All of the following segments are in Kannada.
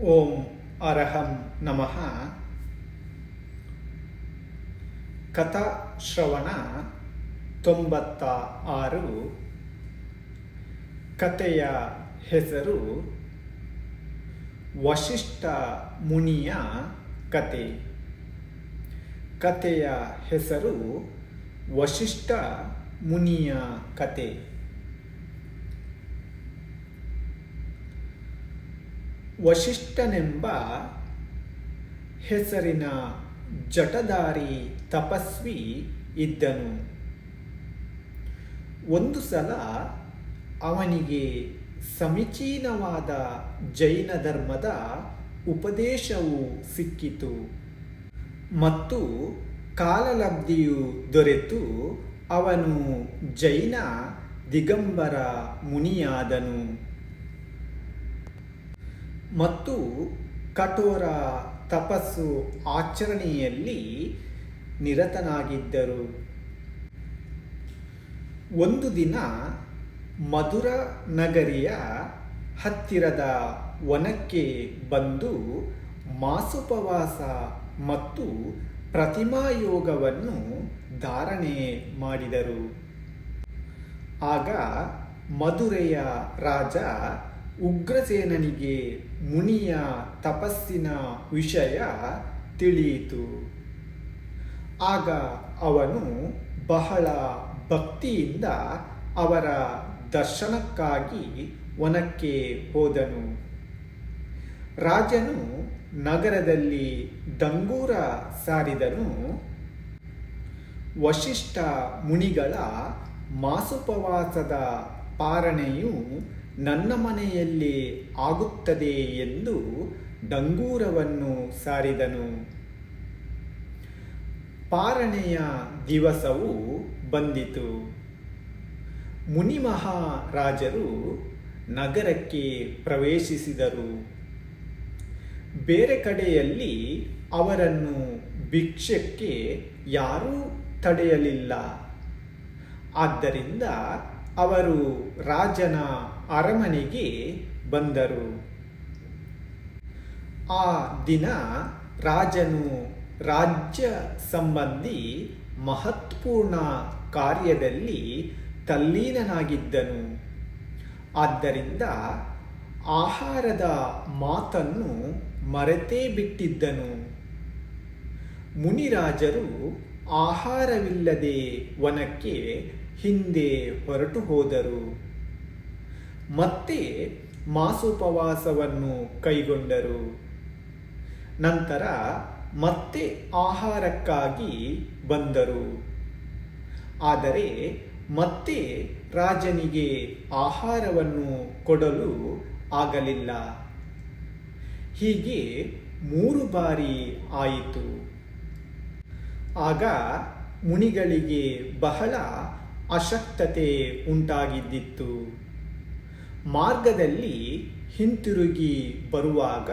ಓಂ ಅರಹಂ ನಮಃ. ಕಥಾ ಶ್ರವಣ ತೊಂಬತ್ತ ಆರು. ಕಥೆಯ ಹೆಸರು ವಶಿಷ್ಠ ಮುನಿಯ ಕತೆ. ಕಥೆಯ ಹೆಸರು ವಶಿಷ್ಠ ಮುನಿಯ ಕತೆ. ವಶಿಷ್ಠನೆಂಬ ಹೆಸರಿನ ಜಟದಾರಿ ತಪಸ್ವಿ ಇದ್ದನು. ಒಂದು ಸಲ ಅವನಿಗೆ ಸಮೀಚೀನವಾದ ಜೈನ ಧರ್ಮದ ಉಪದೇಶವು ಸಿಕ್ಕಿತು. ಮತ್ತು ಕಾಲಲಬ್ಧಿಯು ದೊರೆತು ಅವನು ಜೈನ ದಿಗಂಬರ ಮುನಿಯಾದನು. ಮತ್ತು ಕಠೋರ ತಪಸ್ಸು ಆಚರಣೆಯಲ್ಲಿ ನಿರತನಾಗಿದ್ದರು. ಒಂದು ದಿನ ಮಧುರ ನಗರಿಯ ಹತ್ತಿರದ ವನಕ್ಕೆ ಬಂದು ಮಾಸುಪವಾಸ ಮತ್ತು ಪ್ರತಿಮಾಯೋಗವನ್ನು ಧಾರಣೆ ಮಾಡಿದರು. ಆಗ ಮಧುರೆಯ ರಾಜ ಉಗ್ರಸೇನನಿಗೆ ಮುನಿಯ ತಪಸ್ಸಿನ ವಿಷಯ ತಿಳಿಯಿತು. ಆಗ ಅವನು ಬಹಳ ಭಕ್ತಿಯಿಂದ ಅವರ ದರ್ಶನಕ್ಕಾಗಿ ವನಕ್ಕೆ ಹೋದನು. ರಾಜನು ನಗರದಲ್ಲಿ ದಂಗೂರ ಸಾರಿದನು. ವಶಿಷ್ಠ ಮುನಿಗಳ ಮಾಸುಪವಾಸದ ಪಾರಣೆಯು ನನ್ನ ಮನೆಯಲ್ಲಿ ಆಗುತ್ತದೆ ಎಂದು ಡಂಗೂರವನ್ನು ಸಾರಿದನು. ಪಾರಣೆಯ ದಿವಸವು ಬಂದಿತು. ಮುನಿಮಹಾರಾಜರು ನಗರಕ್ಕೆ ಪ್ರವೇಶಿಸಿದರು. ಬೇರೆ ಕಡೆಯಲ್ಲಿ ಅವರನ್ನು ಭಿಕ್ಷಕ್ಕೆ ಯಾರೂ ತಡೆಯಲಿಲ್ಲ. ಆದ್ದರಿಂದ ಅವರು ರಾಜನ ಅರಮನೆಗೆ ಬಂದರು. ಆ ದಿನ ರಾಜನು ರಾಜ್ಯ ಸಂಬಂಧಿ ಮಹತ್ವಪೂರ್ಣ ಕಾರ್ಯದಲ್ಲಿ ತಲ್ಲೀನನಾಗಿದ್ದನು. ಆದ್ದರಿಂದ ಆಹಾರದ ಮಾತನ್ನು ಮರೆತೇ ಬಿಟ್ಟಿದ್ದನು. ಮುನಿರಾಜರು ಆಹಾರವಿಲ್ಲದೆ ವನಕ್ಕೆ ಹಿಂದೆ ಹೊರಟು ಹೋದರು. ಮತ್ತೆ ಮಾಸೋಪವಾಸವನ್ನು ಕೈಗೊಂಡರು. ನಂತರ ಮತ್ತೆ ಆಹಾರಕ್ಕಾಗಿ ಬಂದರು. ಆದರೆ ಮತ್ತೆ ರಾಜನಿಗೆ ಆಹಾರವನ್ನು ಕೊಡಲು ಆಗಲಿಲ್ಲ. ಹೀಗೆ ಮೂರು ಬಾರಿ ಆಯಿತು. ಆಗ ಮುನಿಗಳಿಗೆ ಬಹಳ ಅಶಕ್ತತೆ ಉಂಟಾಗಿದ್ದಿತ್ತು. ಮಾರ್ಗದಲ್ಲಿ ಹಿಂತಿರುಗಿ ಬರುವಾಗ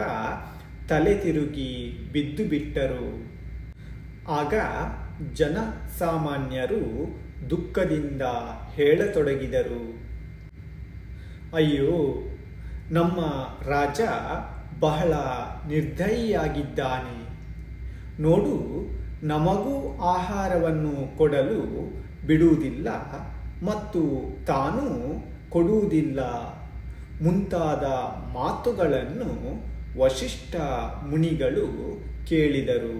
ತಲೆ ತಿರುಗಿ ಬಿದ್ದು ಬಿಟ್ಟರು. ಆಗ ಜನಸಾಮಾನ್ಯರು ದುಃಖದಿಂದ ಹೇಳತೊಡಗಿದರು. ಅಯ್ಯೋ, ನಮ್ಮ ರಾಜ ಬಹಳ ನಿರ್ದಯಿಯಾಗಿದ್ದಾನೆ. ನೋಡು, ನಮಗೂ ಆಹಾರವನ್ನು ಕೊಡಲು ಬಿಡುವುದಿಲ್ಲ ಮತ್ತು ತಾನು ಕೊಡುವುದಿಲ್ಲ. ಮುಂತಾದ ಮಾತುಗಳನ್ನು ವಶಿಷ್ಠ ಮುನಿಗಳು ಕೇಳಿದರು.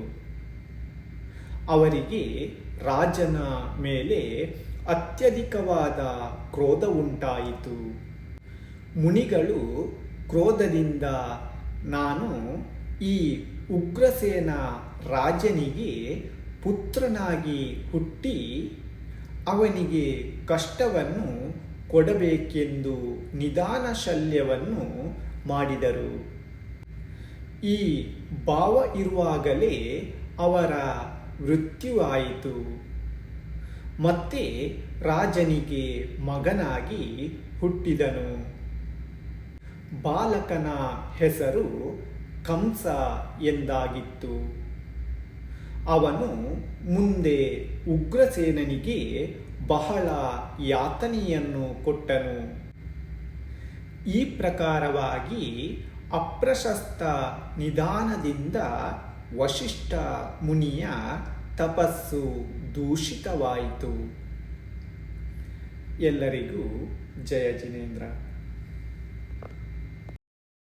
ಅವರಿಗೆ ರಾಜನ ಮೇಲೆ ಅತ್ಯಧಿಕವಾದ ಕ್ರೋಧ ಉಂಟಾಯಿತು. ಮುನಿಗಳು ಕ್ರೋಧದಿಂದ, ನಾನು ಈ ಉಗ್ರಸೇನ ರಾಜನಿಗೆ ಪುತ್ರನಾಗಿ ಹುಟ್ಟಿ ಅವನಿಗೆ ಕಷ್ಟವನ್ನು ಕೊಡಬೇಕೆಂದು ನಿಧಾನ ಶಲ್ಯವನ್ನು ಮಾಡಿದರು. ಈ ಭಾವ ಇರುವಾಗಲೇ ಅವರ ಮೃತ್ಯುವಾಯಿತು. ಮತ್ತೆ ರಾಜನಿಗೆ ಮಗನಾಗಿ ಹುಟ್ಟಿದನು. ಬಾಲಕನ ಹೆಸರು ಕಂಸ ಎಂದಾಗಿತ್ತು. ಅವನು ಮುಂದೆ ಉಗ್ರಸೇನನಿಗೆ ಬಹಳ ಯಾತನೆಯನ್ನು ಕೊಟ್ಟನು. ಈ ಪ್ರಕಾರವಾಗಿ ಅಪ್ರಶಸ್ತ ನಿಧಾನದಿಂದ ವಶಿಷ್ಠ ಮುನಿಯ ತಪಸ್ಸು ದೂಷಿತವಾಯಿತು. ಎಲ್ಲರಿಗೂ ಜಯ ಜಿನೇಂದ್ರ.